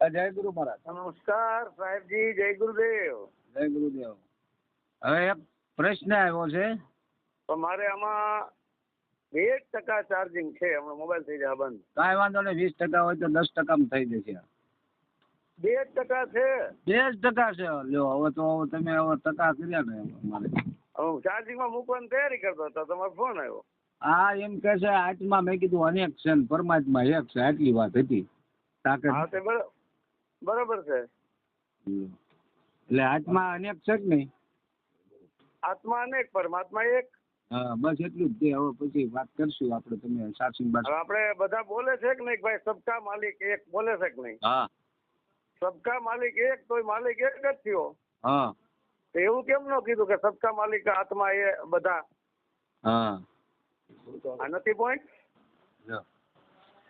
હા, જય ગુરુ મહારાજ. નમસ્કાર સાહેબજી જય ગુરુદેવ. જય ગુરુદેવ. હવે એક પ્રશ્ન આવ્યો છે. તો મારે આમાં બે ટકા ચાર્જિંગ છે હમણાં મોબાઈલ થઈ જાય બંધ. કાંઈ વાંધો નહીં વીસ ટકા હોય તો દસ ટકામાં થઈ જશે. બે જ ટકા છે? બે જ ટકા છે. લ્યો હવે તો તમે હવે ટકા કર્યા ને મારે. હું ચાર્જિંગમાં મૂકવાની તૈયારી કરતો હતો તમારો ફોન આવ્યો. આ એમ કે છે આઠમાં મેં કીધું અનેક છે ને પરમાત્મા એક છે આટલી વાત હતી. તાકાત હા બરોબર છે. એટલે આત્મા અનેક છે કે નહીં? આત્મા અનેક પરમાત્મા એક. હા બસ એટલું જ. છે હવે પછી વાત કરશું આપણે તમે સાસુ બાસુ આપણે બધા બોલે છે કે નહીં ભાઈ સબકા માલિક એક બોલે છે કે નહીં? હા. સબકા માલિક એક તોય માલિક એક જ થયો. હા. તો એવું કેમ ન કીધું કે સબકા માલિક આત્મા એ બધા? હા. આ નથી પોઈન્ટ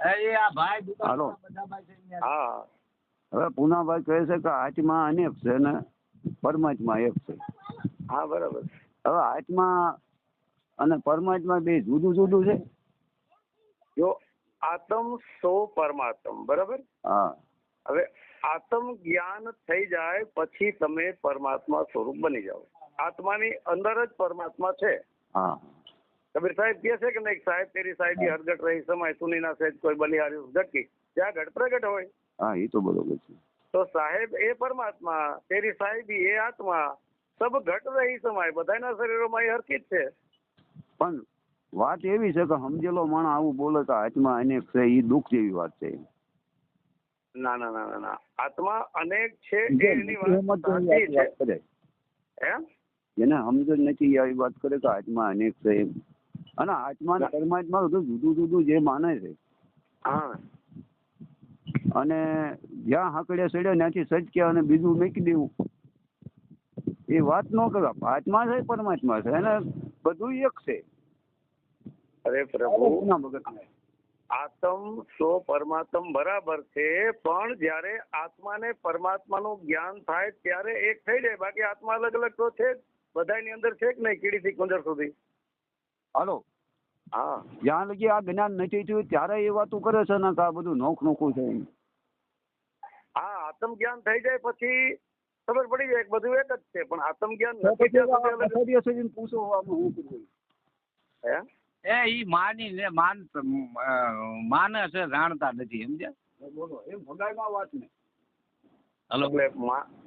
એ આ ભાઈ બધા. હા. હવે પૂનાભાઈ કહે છે કે આત્મા અનેક છે ને પરમાત્મા એક છે. હા બરાબર. હવે આત્મા અને પરમાત્મા બે જુદું જુદું છે? જો આત્મ સો પરમાત્મ બરાબર? હા. હવે આત્મ જ્ઞાન થઈ જાય પછી તમે પરમાત્મા સ્વરૂપ બની જાઓ. આત્માની અંદર જ પરમાત્મા છે. હા. કબીર સાહેબ કહે છે કે નહીં સાહેબ તેરી સાહેબ હરગટ રહી સમય સુની ના સહેજ કોઈ બલિહારી ઝટકી જ્યાં ઘટ પ્રગટ હોય. હા એ તો બરોબર છે. તો સાહેબ એ પરમાત્મા તેરી સાહેબી એ આત્મા સબ ઘટ રહી સમાય. બધાના શરીરોમાં એ હરકી છે. પણ વાત એવી છે કે સમજેલો માણસ આવું બોલે તો આત્મા અનેક છે એ દુઃખ જેવી વાત છે. ના ના ના ના આત્મા અનેક છે એની વાત સાચી છે. એમ? જેને સમજ નથી આવી વાત કરે કે આત્મા અનેક છે અને આત્મા પરમાત્મા બધું જુદું જુદું જે માને છે. હા. અને જ્યાં હાકડે સડ્યો ત્યાંથી સચકે અને બીજું મૂકી દેવું. એ વાત ન કરવા. આત્મા છે પરમાત્મા છે? અને બધું એક છે. અરે પ્રભુ આત્મ સો પરમાત્મ બરાબર છે પણ જ્યારે આત્માને પરમાત્માનું જ્ઞાન થાય ત્યારે એક થઈ જાય. બાકી આત્મા અલગ અલગ તો છે જ. બધાની અંદર છે કે નહીં? કીડીથી કુંજર સુધી? હાલો. હા. જ્યાં લગી આ જ્ઞાન નથી થયું ત્યારે એ વાતો કરે છે ને કે આ બધું નોખ નોખું છે એમ. હા આત્મ થઈ જાય પછી ખબર પડી જાય બધું એક જ છે પણ આત્મજ્ઞાન નથી ત્યાં સુધી પૂછો આમાં? હે? એ ઈ માની ને માન માને છે જાણતા નથી સમજ્યા બોલો એમ ભગાઈમાં વાત ને હલો એટલે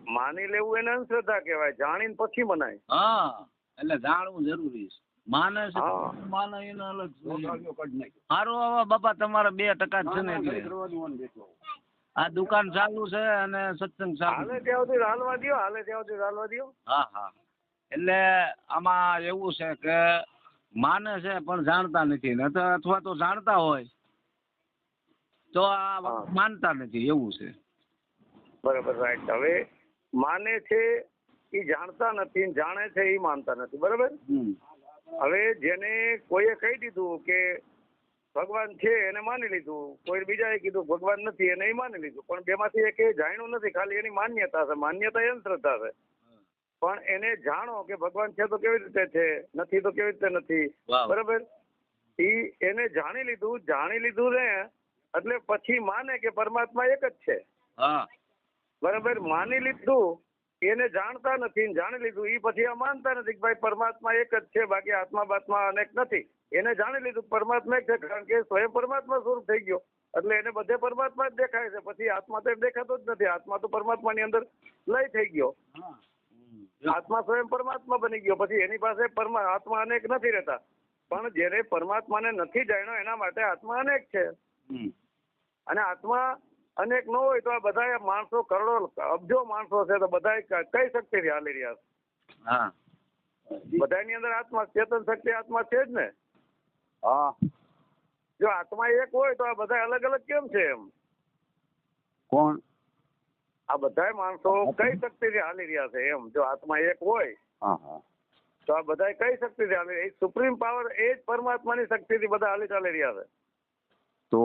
માની લેવું એને અંધશ્રદ્ધા કહેવાય જાણીને પછી મનાય હા એટલે જાણવું જરૂરી છે માનસ છે હા. માને એનો અલગ. હારું હવે બાપા તમારા બે ટકા છે ના, એટલે આ દુકાન ચાલુ છે અને સત્સંગ ચાલુ હાલે ત્યાં સુધી હાલવા દો હાલે ત્યાં સુધી હાલવા દો હા હા. એટલે આમાં એવું છે કે માને છે પણ જાણતા નથી. ને અથવા તો જાણતા હોય તો આ માનતા નથી. એવું છે. બરાબર રાઈટ હવે માને છે એ જાણતા નથી જાણે છે એ માનતા નથી. બરાબર? હવે જેને કોઈએ કહી દીધું કે ભગવાન છે એને માની લીધું. કોઈ બીજાએ કીધું ભગવાન નથી એને એ માની લીધું. પણ બેમાંથી એક જાણ્યું નથી ખાલી એની માન્યતા છે. માન્યતા એ શ્રદ્ધા છે. પણ એને જાણો કે ભગવાન છે તો કેવી રીતે છે નથી તો કેવી રીતે નથી. બરાબર? ઈ એને જાણી લીધું જાણી લીધું ને એટલે પછી માને કે પરમાત્મા એક જ છે. હા. બરાબર? માની લીધું એને જાણતા નથી જાણી લીધું. એ પછી આ માનતા નથી કે ભાઈ પરમાત્મા એક જ છે બાકી આત્મા બાત્મા અનેક નથી. એને જાણી લીધું પરમાત્મા એક છે કારણ કે સ્વયં પરમાત્મા સ્વરૂપ થઈ ગયો. એટલે એને બધે પરમાત્મા જ દેખાય છે. પછી આત્મા તો દેખાતો જ નથી. આત્મા તો પરમાત્માની અંદર લય થઈ ગયો. આત્મા સ્વયં પરમાત્મા બની ગયો. પછી એની પાસે પરમા આત્મા અનેક નથી રહેતા. પણ જેને પરમાત્માને નથી જાણ્યો એના માટે આત્મા અનેક છે. અને આત્મા અનેક ન હોય તો આ બધા માણસો કરોડો અબજો માણસો છે તો બધા કઈ શક્તિથી હાલી રહ્યા છે? હા. બધાની અંદર આત્મા ચેતન શક્તિ આત્મા છે જ ને? હા. જો આત્મા એક હોય તો આ બધા અલગ અલગ કેમ છે એમ? કોણ? આ બધા માણસો કઈ શક્તિથી હાલી રહ્યા છે એમ? જો આત્મા એક હોય હા હા. તો આ બધા કઈ શક્તિથી હાલી સુપ્રીમ પાવર એ જ પરમાત્માની શક્તિથી બધા હાલી ચાલી રહ્યા છે. તો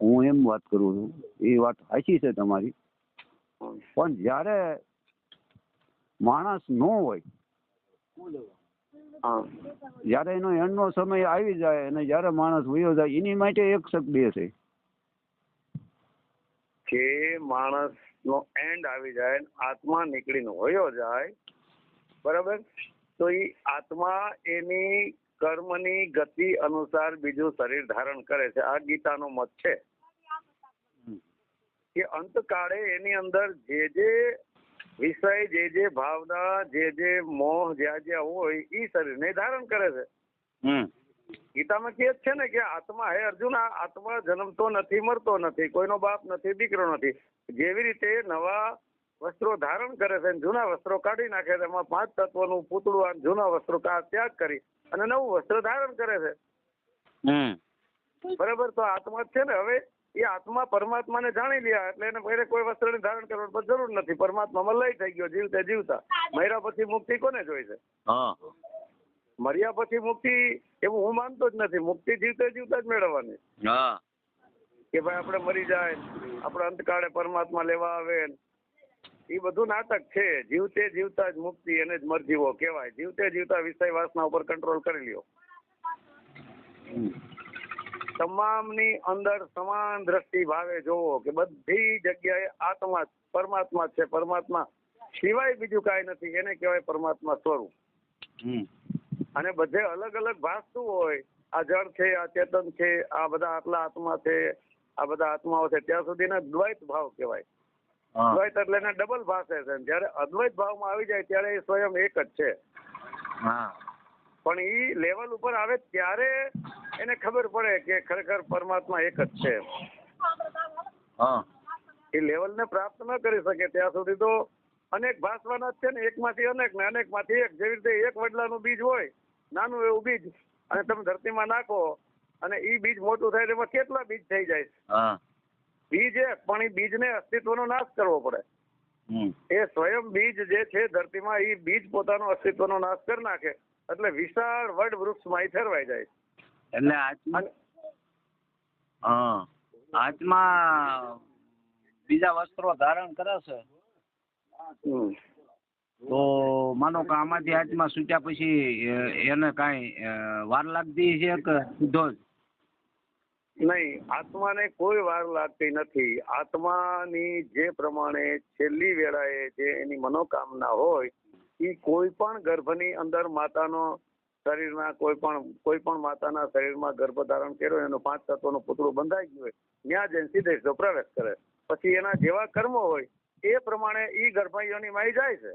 હું એમ વાત કરું છું, એ વાત સાચી છે તમારી. પણ જ્યારે માણસ ન હોય, જ્યારે એનો એન્ડનો સમય આવી જાય અને જ્યારે માણસ વયો જાય, એની માટે એક શબ્દ છે. કે માણસ નો એન્ડ આવી જાય આત્મા નીકળીને હોયો જાય, બરાબર? તો એ આત્મા એની કર્મની ગતિ અનુસાર બીજું શરીર ધારણ કરે છે. આ ગીતાનો મત છે. કે અંતકાળે એની અંદર જે જે વિષય જે જે ભાવના જે જે મોહ જ્યાં જ્યાં હોય એ શરીરને ધારણ કરે છે. ગીતામાં કહે છે ને કે આત્મા હે અર્જુન આત્મા જન્મતો નથી મરતો નથી કોઈનો બાપ નથી દીકરો નથી. જેવી રીતે નવા વસ્ત્રો ધારણ કરે છે જૂના વસ્ત્રો કાઢી નાખે છે એમાં પાંચ તત્વનું પૂતળું અને જૂના વસ્ત્રો ત્યાગ કરી અને નવું વસ્ત્ર ધારણ કરે છે. બરાબર તો આત્મા છે ને હવે એ આત્મા પરમાત્માને જાણી લ્યા એટલે એને પહેલે કોઈ વસ્ત્રની ધારણ કરવાની જરૂર નથી. પરમાત્મામાં લઈ થઈ ગયો જીવતે જીવતા. મર્યા પછી મુક્તિ કોને જોઈ છે? હા. મર્યા પછી મુક્તિ એવું હું માનતો જ નથી. મુક્તિ જીવતે જીવતા જ મેળવવાની. હા. કે ભાઈ આપણે મરી જાય આપણે અંતકાળે પરમાત્મા લેવા આવે એ બધું નાટક છે. જીવતે જીવતા જ મુક્તિ એને જ મરજીવો કહેવાય. જીવતે જીવતા વિષય વાસના ઉપર કંટ્રોલ કરી લ્યો. તમામની અંદર સમાન દ્રષ્ટિ ભાવે જોવો કે બધી જગ્યાએ આત્મા પરમાત્મા છે. પરમાત્મા સિવાય બીજું કાંઈ નથી. એને કહેવાય પરમાત્મા સ્વરૂપ. અને બધે અલગ અલગ ભાસતું હોય. આ જળ છે આ ચેતન છે આ બધા આટલા આત્મા છે આ બધા આત્માઓ છે. ત્યાં સુધીના દ્વૈત ભાવ કહેવાય. દ્વૈત એટલે એને ડબલ ભાષે છે. જયારે અદ્વૈત ભાવમાં આવી જાય ત્યારે એ સ્વયં એક જ છે. પણ એ લેવલ ઉપર આવે ત્યારે એને ખબર પડે કે ખરેખર પરમાત્મા એક જ છે. હા. એ લેવલને પ્રાપ્ત ન કરી શકે ત્યાં સુધી તો અનેક ભાસવાના જ છે ને. એકમાંથી અનેક ને અનેકમાંથી એક. જેવી રીતે એક વડલાનું બીજ હોય નાનું એવું બીજ અને તમે ધરતીમાં નાખો અને એ બીજ મોટું થાય એમાં કેટલા બીજ થઈ જાય? બીજ પણ એ બીજને અસ્તિત્વનો નાશ કરવો પડે. એ સ્વયં બીજ જે છે ધરતીમાં એ બીજ પોતાનો અસ્તિત્વનો નાશ કરી નાખે એટલે વિશાળ વડ વૃક્ષમાં માં ફેરવાઈ જાય. એટલે આત્મા આત્મા બીજા વસ્ત્રો ધારણ કરે છે. તો માનો કે આમાંથી આત્મા છૂટ્યા પછી એને કાંઈ વાર લાગતી છે કે સીધો જ? નહીં, આત્માને કોઈ વાર લાગતી નથી. આત્માની જે પ્રમાણે છેલ્લી વેળાએ જે એની મનોકામના હોય એ કોઈ પણ ગર્ભની અંદર માતાનો શરીરના કોઈ પણ કોઈ પણ માતાના શરીરમાં ગર્ભ ધારણ કર્યો, એનો પાંચ તત્વનું પૂતળું બંધાઈ ગયું હોય ત્યાં જઈને સીધે પ્રવેશ કરે. પછી એના જેવા કર્મો હોય, એ પ્રમાણે એ ગર્ભાઈઓની માઈ જાય છે.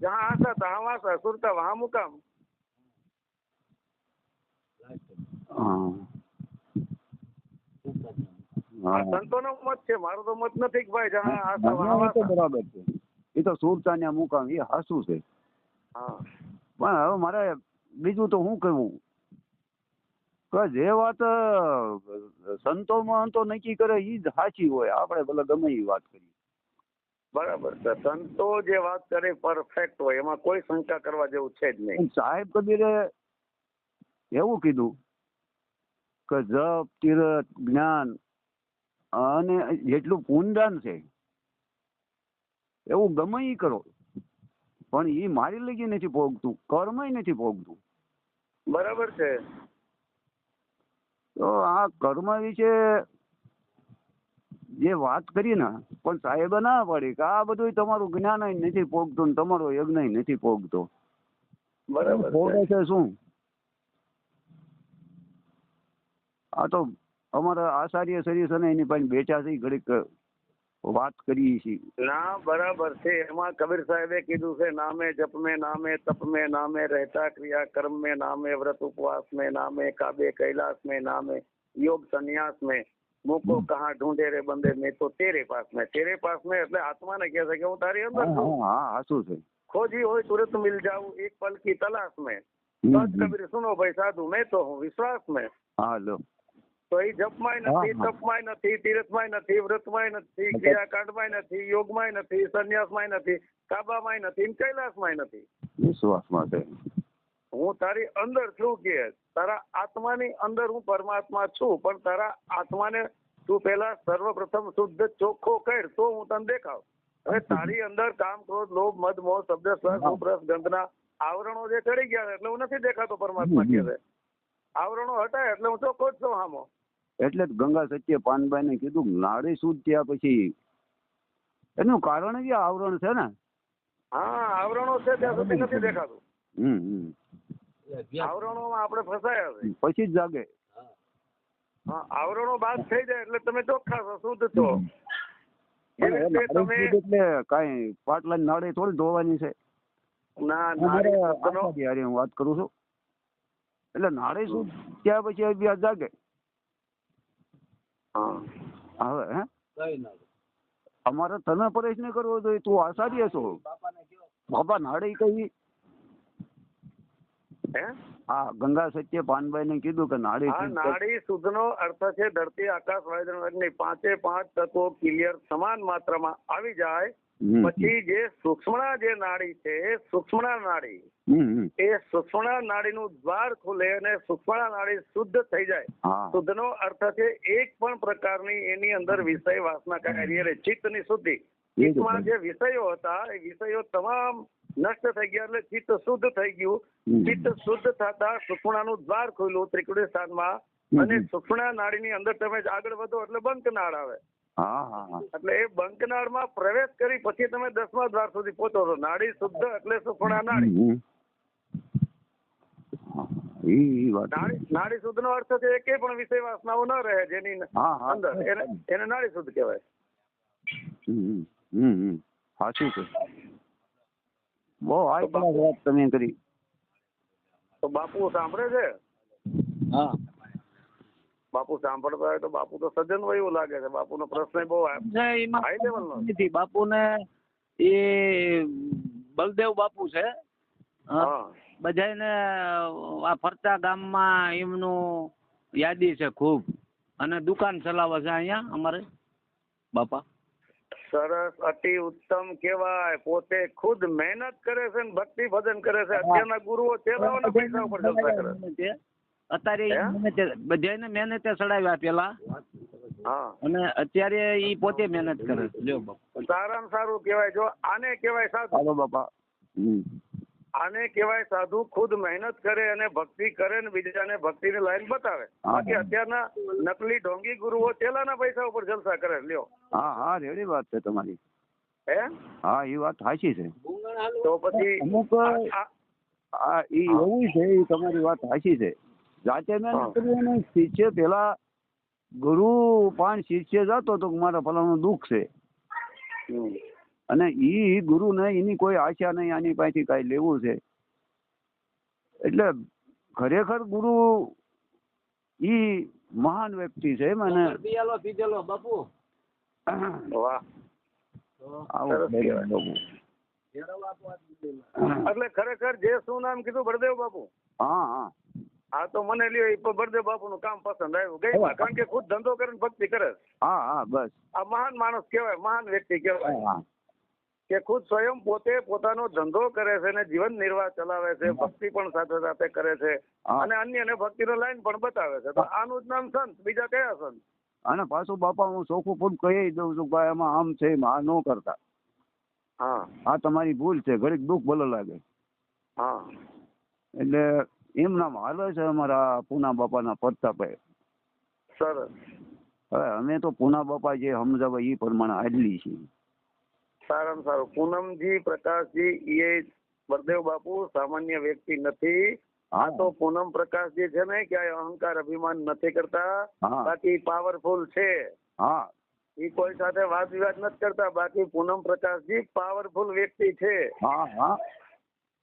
જહાં આશા, તહાં વાસા, સુરતા, વહાં મુકામ. સંતોનો મત છે મારો તો મત નથી કે ભાઈ જहाँ આશા ના, વहाँ એ તો બરાબર છે. એ તો સુરતાન્યા મુકામ એ હાસું છે. પણ હવે મારે બીજું તો શું કહેવું? કે જે વાત સંતો સંતોમાં તો નક્કી કરે એ જ સાચી હોય આપણે ભલે ગમે એ વાત કરીએ. બરાબર છે. સંતો જે વાત કરે પરફેક્ટ હોય એમાં કોઈ શંકા કરવા જેવું છે જ નહીં. સાહેબ કબીરે એવું કીધું કે જપ તીરથ જ્ઞાન અને જેટલું પુણ્યદાન છે એવું ગમે ઈ કરો. પણ એ મારી લગી નથી ભોગતું કર્મય નથી ભોગતું. બરાબર છે. તો આ કર્મ વિશે જે વાત કરી ને પણ સાહેબ ના પડી કે આ બધું તમારું જ્ઞાન નથી પોગતું ને તમારો યજ્ઞ નથી પોગતો બરાબર પોગે છે શું? આ તો અમારા આચાર્ય સરીસને એની પાસે બેઠા છે ઘડીક વાત કરીએ છીએ ના બરાબર છે એમાં કબીર સાહેબે કીધું છે નામે જપ મે નામે તપ મે નામે રહેતા ક્રિયા કર્મ મે નામે વ્રત ઉપવાસ મે નામે કાબે કૈલાસ મે નામે યોગ સંન્યાસ મે મોકો કહા ઢૂંઢે રે બંદે મે તો તેરે પાસ મે તેરે પાસ મે એટલે આત્મા ને કહે છે કે હું તારી અંદર છું હા હાસું છે ખોજી હોય તુરત મિલ જાઉં એક પલ કી તલાશ મે સત કબીર સુનો ભાઈ સાધુ મે તો હું વિશ્વાસ મે હા લો તો એ જપમાંય નથી. તપમાંય નથી તીર્થમાંય નથી વ્રતમાંય નથી ક્રિયાકાંડમાંય નથી યોગમાંય નથી સંન્યાસમાંય નથી કાબામાંય નથી કૈલાસમાંય નથી. વિશ્વાસમાં છે. હું તારી અંદર છું કે તારા આત્માની અંદર હું પરમાત્મા છું પણ તારા આત્માને તું પેલા સર્વપ્રથમ શુદ્ધ ચોખ્ખો કર તો હું તને દેખાવ. હવે તારી અંદર કામ ક્રોધ લોભ મદ મોહ શબ્દ સ્પર્શ રૂપ રસ ગંધના આવરણો જે ચડી ગયા એટલે હું નથી દેખાતો પરમાત્મા કે આવરણો હટાય એટલે હું ચોખ્ખો જ છું હામો. એટલે જ ગંગા સત્ય પાનભાઈ ને કીધું નારી શુદ્ધ થયા પછી એનું કારણ જ આવરણ છે ને. હા આવરણો છે ત્યાં સુધી નથી દેખાતું. હમ હમ. આવરણોમાં આપણે ફસાયા છે. પછી જ જાગે. હા આવરણો બાદ થઈ જાય એટલે તમે ચોખ્ખા છો શુદ્ધ છો. નાળી એટલે કાંઈ પાટલા નાળી થોડી ધોવાની છે. ના હારે હું વાત કરું છું. એટલે નાળી શું ત્યાં પછી અભ્યાસ જાગે. હા. હવે હે? અમારે તને પરેશ નહીં કરવો જોઈએ તું આચાર્ય છો. બાપા નાડે કહી હે? આ ગંગા સત્ય પાનભાઈ ને કીધું કે નાળી નાડી શુદ્ધ નો અર્થ છે ધરતી આકાશ વાયુ પાંચે પાંચ તત્વો ક્લિયર સમાન માત્રામાં આવી જાય. પછી જે સૂક્ષ્મણા જે નાડી છે સૂક્ષ્મણા નાડી. એ સૂક્ષ્મણા નાડીનું દ્વાર ખુલે અને સૂક્ષ્મણા નાડી શુદ્ધ થઈ જાય. શુદ્ધ નો અર્થ છે એક પણ પ્રકારની એની અંદર વિષય વાસના કાર્ય રહે ચિત્તની શુદ્ધિ. ચિત્તમાં જે વિષયો હતા એ વિષયો તમામ નષ્ટ થઈ ગયા એટલે ચિત્ત શુદ્ધ થઈ ગયું. ચિત્ત શુદ્ધ થતા સુખમણાનું દ્વાર ખુલ્યું ત્રિકુટી સ્થાનમાં. અને. સુખમણા નાડીની અંદર તમે આગળ વધો એટલે બંકનાળ આવે. હા હા હા. એટલે એ બંકનાળમાં પ્રવેશ કરી પછી તમે દસમા દ્વાર સુધી પહોંચો છો. નાડી શુદ્ધ એટલે સુફણા નાડી. હા, ઈ ઈ વાત નાડી શુદ્ધ નો અર્થ છે એકે પણ વિષય વાસનાઓ ન રહે જેની અંદર. એને એને નાડી શુદ્ધ કહેવાય. હમ, હમ. સાચું છે. બહુ હાઈ ક્લાસ વાત તમે કરી. તો બાપુ સાંભળે છે? હા. બાપુ સાંભળતા હોય તો બાપુ તો સજ્જન હોય એવું લાગે છે. બાપુનો પ્રશ્ન બહુ હાઈ છે એમાં બાપુ લેવલનો નથી. બાપુને એ બલદેવ બાપુ છે. હા. બધાયને આ ફરતા ગામમાં એમનું યાદી છે ખૂબ. અને દુકાન ચલાવે છે અહીંયા અમારે બાપા. સરસ અતિ ઉત્તમ કેવાય પોતે ખુદ મહેનત કરે છે ને ભક્તિ ભજન કરે છે. અત્યારના ગુરુઓ ચેલાઓના પૈસા ઉપર જલસા કરે છે. અત્યારે બધાને? મહેનતે ચડાવ્યા પેલા. અને અત્યારે ઈ પોતે મહેનત કરે છે. જો બાપા. સારામાં સારું કહેવાય. જો આને કહેવાય હાલો બાપા. હમ. આને કહેવાય સાધુ ખુદ મહેનત કરે અને ભક્તિ કરે ને બીજાને ભક્તિની લાઈન બતાવે. બાકી અત્યારના નકલી ઢોંગી ગુરુઓ ચેલાના પૈસા ઉપર જલસા કરે. લ્યો. હા હા રેડી વાત છે તમારી. હે? હા એ વાત સાચી છે. તો પછી અમુક આ- આ એવું છે એ તમારી વાત સાચી છે. જાતે મેં અને શિષ્ય પેલા ગુરુ પણ શિષ્ય જતો તો મારા ફલાણું દુઃખ છે. અને ઈ ગુરુ ને એની કોઈ આશા નહીં આની પાસેથી કાંઈ લેવું છે. એટલે ખરેખર ગુરુ ઈ મહાન વ્યક્તિ છે મને બાપુ. એટલે ખરેખર જે શું નામ કીધું બળદેવ બાપુ? હા હા. હા તો મને લ્યો એ બળદેવ બાપુ નું કામ પસંદ આવ્યું. ગઈ કારણ કે ખુદ ધંધો કરીને ભક્તિ કરે હા હા બસ. આ મહાન માણસ કહેવાય મહાન વ્યક્તિ કહેવાય. હા. કે ખુદ સ્વયં પોતે પોતાનો ધંધો કરે છે અને જીવન નિર્વાહ ચલાવે છે ભક્તિ પણ સાથે સાથે કરે છે. અને અન્યને ભક્તિનો લાઈન પણ બતાવે છે. તો આનું જ નામ સંત બીજા કયા સંત? અને પાછું બાપા હું ચોખ્ખું પણ કહી દઉં છું ભાઈ એમાં આમ છે આ ન કરતા. હા. આ તમારી ભૂલ છે ઘડીક દુઃખ ભલે લાગે. હા. એટલે એમ નામ હાલે છે અમારા પૂના બાપાના પ્રતાપે સરસ. હવે અમે તો પૂના બાપા જે સમજાવે એ પ્રમાણે હાજલી છીએ. સારામાં સારું. પૂનમજી પ્રકાશજી એ બળદેવ બાપુ સામાન્ય વ્યક્તિ નથી. આ તો પૂનમ પ્રકાશજી છે ને ક્યાંય અહંકાર અભિમાન નથી કરતા. બાકી પાવરફુલ છે. હા. એ કોઈ સાથે વાદ વિવાદ નથી કરતા. બાકી પૂનમ પ્રકાશજી પાવરફુલ વ્યક્તિ છે. હા હા.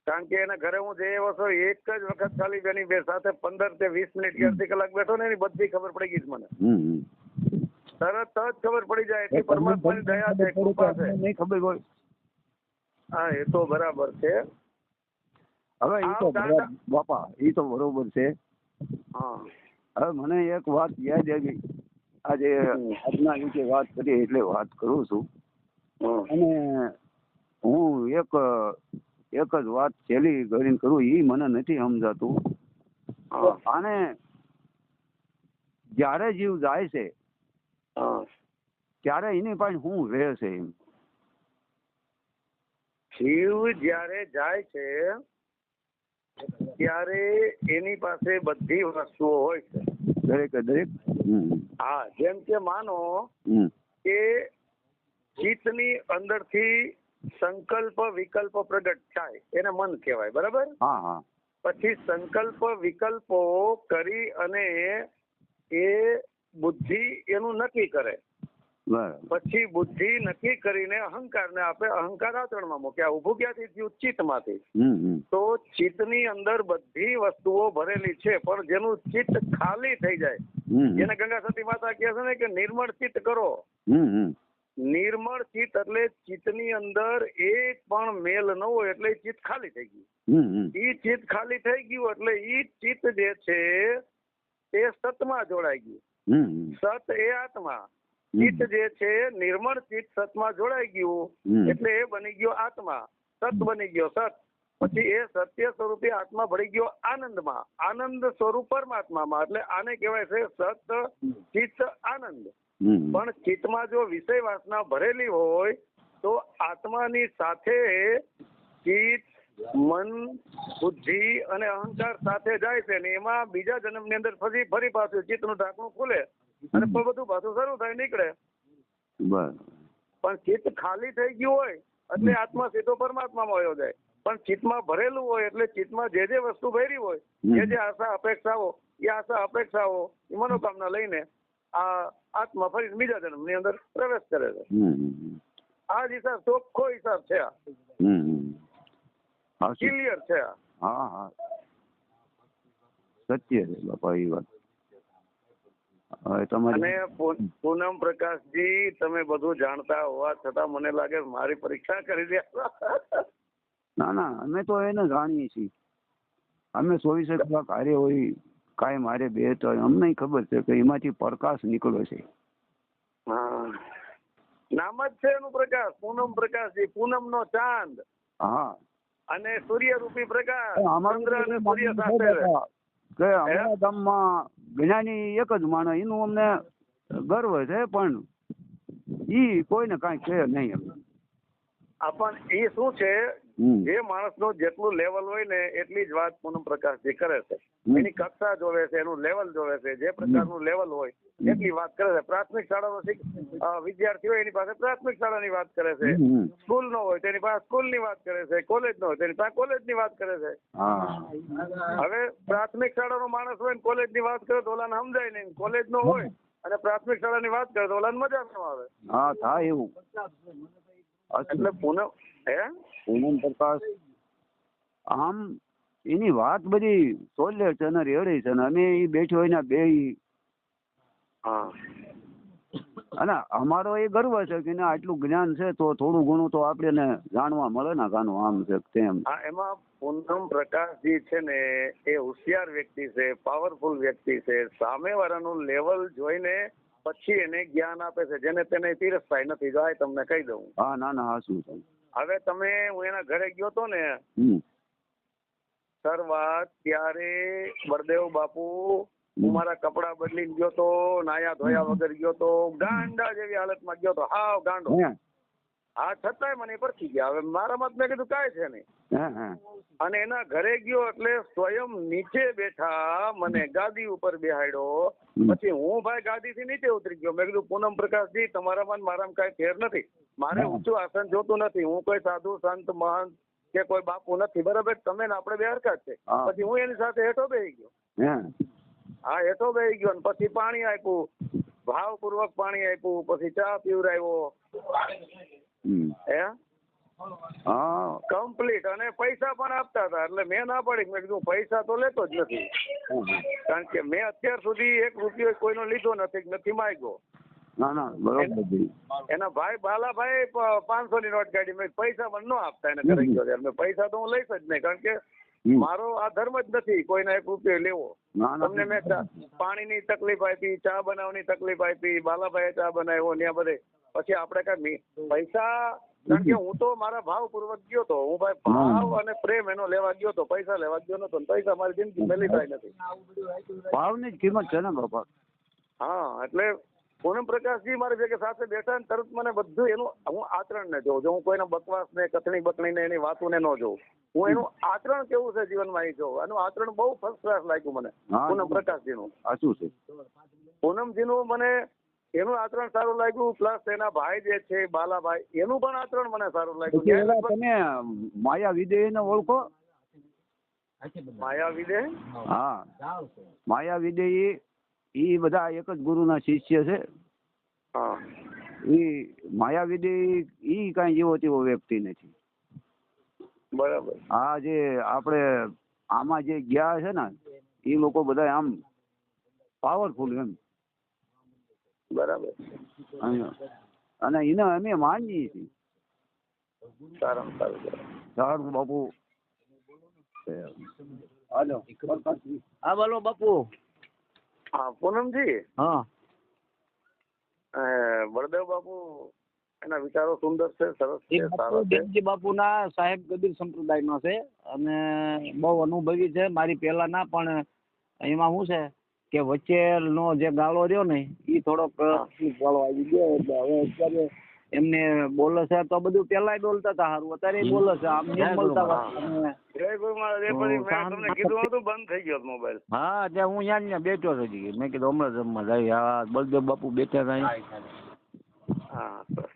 કારણ કે એના ઘરે હું જે વર્ષો એક જ વખત ખાલી બેની બે સાથે પંદર કે વીસ મિનિટ કે અડધી કલાક બેઠો ને એની બધી ખબર પડી ગઈ મને. તરત જ ખબર પડી જાય એટલી પરમાત્માની દયા છે કૃપા છે. નહીં ખબર હોય. હા એ તો બરાબર છે. હવે એ તો બાપા એ તો બરોબર છે. હવે મને એક વાત યાદ આવી. આજે આજના વિશે વાત કરી એટલે વાત કરું છું. અને હું એક એક જ વાત છેલ્લી કરીને કરું એ મને નથી સમજાતું. અને આને જ્યારે જીવ જાય છે ત્યારે એની પાસે શું છે એમ. શિવ જ્યારે જાય છે ત્યારે એની પાસે બધી વસ્તુઓ હોય છે. દરેક દરેક? હા જેમ કે માનો કે ચિત્તની અંદરથી સંકલ્પ વિકલ્પ પ્રગટ થાય એને મન કહેવાય બરાબર? હા હા. પછી સંકલ્પ વિકલ્પો કરી અને એ બુદ્ધિ એનું નક્કી કરે. પછી બુદ્ધિ નક્કી કરીને અહંકારને આપે અહંકાર આચરણમાં મૂક્યા ઉભું ક્યાંથી થયું? ચિત્તમાંથી. તો ચિત્તની અંદર બધી વસ્તુઓ ભરેલી છે પણ જેનું ચિત્ત ખાલી થઈ જાય. જેને ગંગા સતી માતા કહે છે ને કે નિર્મળ ચિત્ત કરો. નિર્મળ ચિત્ત એટલે ચિત્તની અંદર એક પણ મેલ ન હોય એટલે ચિત્ત ખાલી થઈ ગયું. ઈ ચિત્ત ખાલી થઈ ગયું એટલે ઈ ચિત્ત જે છે તે સતમાં જોડાઈ ગયું. સત એ આત્મા. ચિત્ત જે છે નિર્મળ ચિત્ત સતમાં જોડાઈ ગયું એટલે એ બની ગયો આત્મા. સત બની ગયો સત. પછી એ સત્ય સ્વરૂપે આત્મા ભળી ગયો આનંદમાં. આનંદ સ્વરૂપ પરમાત્મામાં. એટલે આને કહેવાય છે સત ચિત્ત આનંદ. પણ ચિત્તમાં જો વિષય વાસના ભરેલી હોય તો આત્માની સાથે ચિત્ત મન બુદ્ધિ અને અહંકાર સાથે જાય છે. ને એમાં બીજા જન્મની અંદર ફરી ફરી પાછું ચિત્તનું ઢાંકણું ખુલે. અને પણ બધું પાછું શરૂ થાય નીકળે. પણ ચિત્ત ખાલી થઈ ગયું હોય એટલે આત્મા સીધો પરમાત્મામાં વયો જાય. પણ ચિત્તમાં ભરેલું હોય એટલે ચિત્તમાં જે જે વસ્તુ ભરી હોય જે જે આશા અપેક્ષાઓ એ આશા અપેક્ષાઓ એ મનોકામના લઈને આ આત્મા ફરી બીજા જન્મની અંદર પ્રવેશ કરે છે. આ જ હિસાબ ચોખ્ખો હિસાબ છે આ? ક્લિયર છે આ. હા હા. સત્ય છે બાપા એ વાત. અને પૂનમ પ્રકાશજી તમે બધું જાણતા હોવા છતાં મને લાગે મારી પરીક્ષા કરી દે ના ના અમે તો એને જાણીએ છીએ. અમે ચોવીસે કલાક હારે હોય કાંઈ મારે બે તો અમને ખબર છે કે એમાંથી પ્રકાશ નીકળ્યો છે. હા. નામ જ છે એનું પ્રકાશ પૂનમ પ્રકાશજી પૂનમ નો ચાંદ. હા. અને સૂર્ય રૂપી પ્રકાશ ચંદ્ર અને સૂર્ય સાથે. કે અમારા ગામમાં જ્ઞાની એક જ માણસ, એનું અમને ગર્વ છે, પણ ઈ કોઈને કાંઈ છે નહીં એમ પણ એ શું છે. જે માણસનું જેટલું લેવલ હોય ને એટલી જ વાત પૂનમ પ્રકાશજી કરે છે. એની કક્ષા જોવે છે એનું લેવલ જોવે છે જે પ્રકારનું લેવલ હોય એટલી વાત કરે છે. પ્રાથમિક શાળાનો વિદ્યાર્થી હોય એની પાસે પ્રાથમિક શાળાની વાત કરે છે. સ્કૂલ નો હોય તેની પાસે સ્કૂલની વાત કરે છે. કોલેજ નો હોય તેની પાસે કોલેજની વાત કરે છે. હવે પ્રાથમિક શાળાનો માણસ હોય ને કોલેજની વાત કરે તો ઓલાને સમજાય નહીં. કોલેજ નો હોય અને પ્રાથમિક શાળાની વાત કરે તો ઓલાને મજા ન આવે. હા થાય એવું. એટલે પૂનમ હે? પૂનમ પ્રકાશ. આમ એની વાત બધી સોલે છે ને રેડે છે ને અમે એ બેઠો હોય ને બે હા. અને અમારો એ ગર્વ છે કે ના આટલું જ્ઞાન છે તો થોડું ઘણું તો આપણે જાણવા મળે ને કાનું આમ છે તેમ. હા એમાં પૂનમ પ્રકાશજી છે ને એ હોશિયાર વ્યક્તિ છે પાવરફુલ વ્યક્તિ છે સામેવાળાનું લેવલ જોઈને પછી એને જ્ઞાન આપે છે જેને તેને તીરસભાઈ નથી. જાય તમને કહી દઉં. હા ના ના હા શું છે હવે તમે હું એના ઘરે ગયો તો ને શરૂઆત ત્યારે બળદેવ બાપુ હું મારા કપડા બદલીને ગયો તો નાયા ધોયા વગર ગયો તો ગાંડા જેવી હાલતમાં ગયો તો હાવ ગાંડો. હે છતાંય મને પરખી ગયા. હવે મારા મત મેં કીધું કાંઈ છે નહીં. અને એના ઘરે ગયો એટલે સ્વયં નીચે બેઠા મને ગાદી ઉપર બેહાડ્યો. પછી હું ભાઈ ગાદી થી નીચે ઉતરી ગયો. મેં કીધું પૂનમ પ્રકાશજી તમારામાં મારામાં કાંઈ ફેર નથી. મારે ઊંચું આસન જોતું નથી. હું કોઈ સાધુ સંત મહંત કે કોઈ બાપુ નથી. બરાબર? તમે ને આપણે બે હરકત છે. પછી હું એની સાથે હેઠો બેહી ગયો. હા. હેઠો બેહી ગયો ને પછી પાણી આપ્યું. ભાવપૂર્વક પાણી આપ્યું. પછી ચા પીવરાવ્યો હે? હા. કમ્પ્લીટ અને પૈસા પણ આપતા હતા. એટલે મેં ના પાડી. મેં કીધું પૈસા તો લેતો જ નથી. કારણ કે મેં અત્યાર સુધી એક રૂપિયો કોઈનો લીધો નથી નથી માગ્યો. ના ના. બરોબર એના ભાઈ બાલાભાઈ પાંચસો ની નોટ કાઢી. મેં પૈસા પણ ન આપતા એને કરી ગયો પૈસા તો હું લઈશ જ નહીં કારણ કે મારો આ ધર્મ જ નથી કોઈના એક રૂપિયો લેવો. તમને મેં પાણીની તકલીફ આપી ચા બનાવવાની તકલીફ આપી બાલાભાઈ ચા બનાવ્યો ને આ બધે. પછી આપણે કઈ પૈસા કારણ કે હું તો મારા ભાવ પૂર્વક ગયો તો હું ભાઈ ભાવ અને પ્રેમ એનો લેવા ગયો તો પૈસા લેવા ગયો નતો પૈસા મારી જિંદગી પહેલી થાય નથી. ભાવની જ કિંમત છે ને બાપા. હા એટલે પૂનમ પ્રકાશજી મારી ભેગે સાથે બેઠા ને તરત મને બધું એનું હું આચરણ ને જોઉં જો હું કોઈના બકવાસ ને કથણી બકણી ને એની વાતો ને ન જોઉં. હું એનું આચરણ કેવું છે જીવનમાં એ જોઉં. એનું આચરણ બહુ ફર્સ્ટ ક્લાસ લાગ્યું મને. પૂનમ પ્રકાશજી નું સાચું છે. પૂનમજી નું મને એનું આચરણ સારું લાગ્યું પ્લસ એના ભાઈ જે છે બાલાભાઈ એનું પણ આચરણ મને સારું લાગ્યું. તમે માયા વિદેયને ઓળખો? માયા વિદેહ? હા. માયા વિદેહ એ બધા એક જ ગુરુના શિષ્ય છે. હા. ઈ માયા વિદેયી ઈ કાંઈ જેવો તેવો વ્યક્તિ નથી. બરાબર. આ જે આપણે આમાં જે ગયા છે ને એ લોકો બધા આમ પાવરફુલ એમ. બરાબર. અને એને અમે માનીએ છીએ. સારું સારું સારું. બાપુ. હાલો હા બોલો બાપુ. હા પૂનમજી હા. બળદેવ બાપુ એના વિચારો સુંદર છે સરસ છે સારા છે. બાપુના સાહેબ કબીર સંપ્રદાયનો છે અને બહુ અનુભવી છે મારી પહેલાના પણ એમાં શું છે? કે વચ્ચેનો જે ગાળો રહ્યો ને એ થોડોક ગાળો આવી ગયો. એટલે હવે અત્યારે એમને બોલે છે તો બધું પેલાય બોલતા હતા સારું અત્યારે બોલે છે આમ નહીં બોલતા હા. ત્યાં હું ત્યાં ને ત્યાં બેઠો છું હજી. મેં કીધું હમણાં જમવા જાય. આ બલદેવ બાપુ બેઠા હતા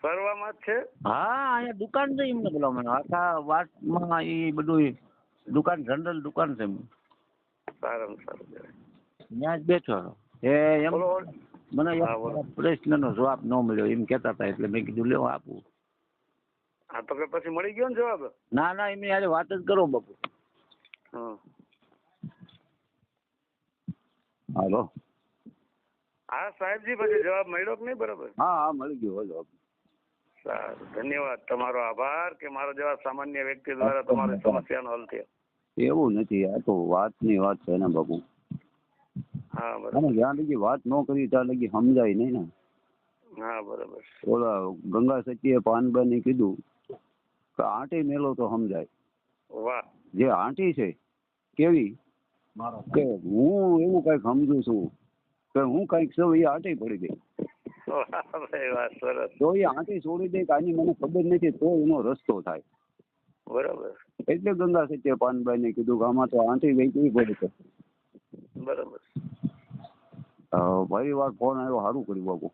સર્વામાં છે? હા અહીંયા દુકાન છે એમને બોલો મને આખા વાટમાં એ બધું દુકાન જનરલ દુકાન છે સારું સારું. ત્યાં જ બેઠો હતો એ એમ મને પ્રશ્નનો જવાબ ન મળ્યો એમ કહેતા હતા એટલે મેં કીધું લેવા આપું. હા તો કે પછી મળી ગયો ને જવાબ? ના ના એમની આજે વાત જ કરો બાપુ. હાલો. હા સાહેબજી પછી જવાબ મળ્યો કે નહીં બરાબર? હા હા મળી ગયો જવાબ સારું ધન્યવાદ. તમારો આભાર કે મારો જેવા સામાન્ય વ્યક્તિ દ્વારા તમારી સમસ્યાનો હલ થયો. એવું નથી આ તો વાતની વાત છે ને બાપુ. હા બરાબર. જ્યાં લગી વાત ન કરી ત્યાં લગી સમજાય નહીં ને. હા બરાબર. ઓલા ગંગા સચીએ પાનબાને કીધું કે આંટી મેલો તો સમજાય. વાહ. જે આંટી છે કેવી? કે હું એવું કંઈક સમજુ છું કે હું કંઈક છું એ આંટી પડી ગઈ. તો એ આંટી છોડી દે કે આની મને ખબર નથી તો એનો રસ્તો થાય. બરાબર. એટલે ગંગા સત્ય પાનબાઈને કીધું કે આમાં તો આંટી વેચવી પડે છે બરાબર. ફરી વાર ફોન આવ્યો સારું કર્યું બાપુ.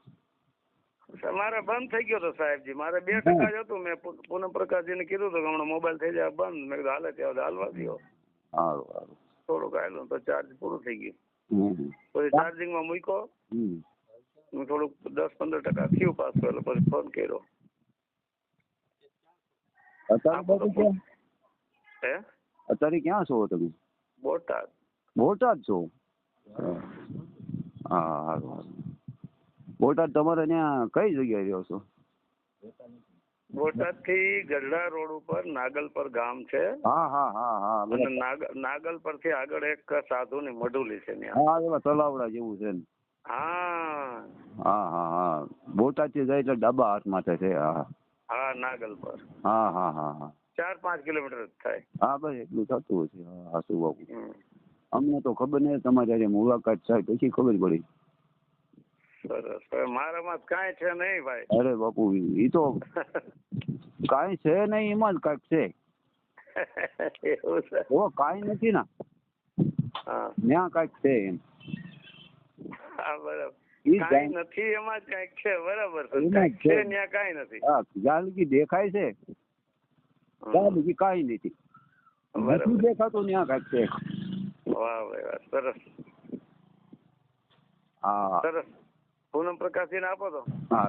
મારે બંધ થઈ ગયો તો સાહેબજી. મારે બે ટકા જ હતું. મેં પૂનમ પ્રકાશજીને કીધું હતું કે હમણાં મોબાઈલ થઈ જાય બંધ. મેં કીધું હાલે ત્યાં હાલવા દો સારું સારું થોડુંક આવેલું તો ચાર્જ પૂરું થઈ ગયું. પછી ચાર્જિંગમાં મૂક્યો. હમ. હું થોડુંક દસ પંદર ટકા થયું પાસ એટલે પછી ફોન કર્યો. હે? અત્યારે ક્યાં છો તમે? બોટાદ. બોટાદ છો? હા સારું સારું બોટાદ તમારે ત્યાં કઈ જગ્યાએ રહ્યો છો? બોટાદથી ગઢડા રોડ ઉપર નાગલપર ગામ છે. હા હા હા હા. નાગલપરથી આગળ એક સાધુ ની મઢુલી છે હા એવા તલાવડા જેવું છે ને હા. હા હા હા. બોટાદથી જાય એટલે ડાબા હાથ માથે છે હા હા. નાગલપર. હા હા હા હા. ચાર પાંચ કિલોમીટર જ થાય. હા બસ એટલું થતું હશે હા હા શું હમ. અમને તો ખબર નહીં તમારી હારે મુલાકાત થાય પછી ખબર પડી. સરસ મારામાં કાંઈ છે નહીં ભાઈ. અરે બાપુ એ તો કાંઈ છે નહીં એમાં જ કાંઈક છે. ઓ કાંઈ નથી ને. ત્યાં કાંઈક છે એમ. નથી એમાં જ કાંઈક છે બરાબર. છે. ત્યાં કાંઈ નથી. હા જ્યાં દેખાય છે? ત્યાં લગી કાંઈ નથી. નથી દેખાતું ત્યાં કાંઈક છે. વાહ ભાઈ વાહ સરસ. હા. સરસ. પૂનમ પ્રકાશજીને આપો તો. હા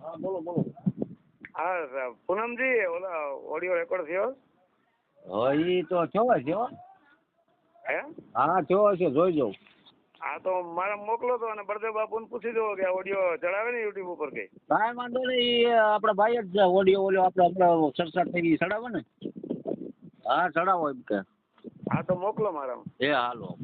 હા બોલો બોલો. હા સાહેબ. પૂનમજી ઓલા ઓડિયો રેકોર્ડ થયો? હા એ તો થયો છે હો. હે? હા થયો છે જોઈ જાઉં. હા તો મારે મોકલો તો અને બળદેવ બાપુને પૂછી દો કે ઓડિયો ચડાવે ને યુટ્યુબ ઉપર કઈ કાંઈ વાંધો નહીં એ આપણા ભાઈ જ છે ઓડિયો ઓલો આપણે આપણે સરસાટ થઈ ગઈ ચડાવે ને? હા ચડાવો એમ કે. હા તો મોકલો મારામાં. એ હાલો.